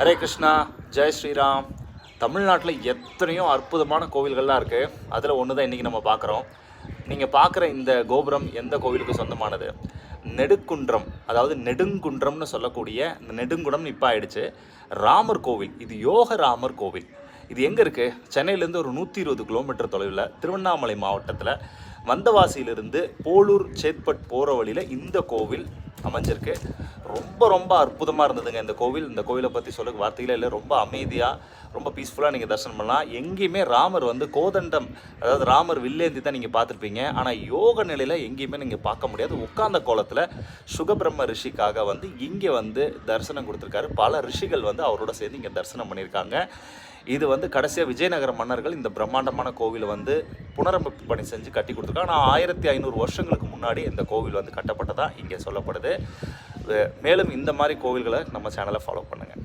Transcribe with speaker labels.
Speaker 1: ஹரே கிருஷ்ணா ஜெய் ஸ்ரீராம். தமிழ்நாட்டில் எத்தனையோ அற்புதமான கோவில்கள்லாம் இருக்குது அதில் ஒன்று தான் இன்றைக்கி நம்ம பார்க்குறோம் நீங்கள் பார்க்குற இந்த கோபுரம் எந்த கோவிலுக்கு சொந்தமானது? நெடுக்குன்றம் அதாவது நெடுங்குன்றம்னு சொல்லக்கூடிய இந்த நெடுங்குணம் இப்போ ஆயிடுச்சு ராமர் கோவில் இது யோக ராமர் கோவில். இது எங்கே இருக்குது சென்னையிலேருந்து ஒரு நூற்றி இருபது கிலோமீட்டர் தொலைவில் திருவண்ணாமலை மாவட்டத்தில். வந்தவாசியிலிருந்து போலூர் சேத்பட் போகிற வழியில் இந்த கோவில் அமைஞ்சிருக்கு. ரொம்ப ரொம்ப அற்புதமாக இருந்ததுங்க இந்த கோவில். இந்த கோவிலை பற்றி சொல்ல வார்த்தைகளே இல்லை. ரொம்ப அமைதியாக ரொம்ப பீஸ்ஃபுல்லாக நீங்கள் தரிசனம் பண்ணலாம். எங்கேயுமே ராமர் வந்து கோதண்டம் அதாவது ராமர் வில்லேந்தி தான் நீங்கள் பார்த்துருப்பீங்க. ஆனால் யோக நிலையில் எங்கேயுமே நீங்கள் பார்க்க முடியாது. உட்கார்ந்த கோலத்தில் சுகபிரம்ம ரிஷிக்காக வந்து இங்கே வந்து தரிசனம் கொடுத்துருக்காரு. பல ரிஷிகள் வந்து அவரோட சேர்ந்து இங்கே தரிசனம் பண்ணியிருக்காங்க. இது வந்து கடைசியாக விஜயநகர மன்னர்கள் இந்த பிரம்மாண்டமான கோவிலை வந்து புனரமைப்பு பணி செஞ்சு கட்டி கொடுத்துருக்காங்க. ஆனால் ஆயிரத்தி ஐநூறு வருஷங்களுக்கு முன்னாடி இந்த கோவில் வந்து கட்டப்பட்டதாக இங்கே சொல்லப்படுது. மேலும் இந்த மாதிரி கோவில்களை நம்ம சேனலை ஃபாலோ பண்ணுங்கள்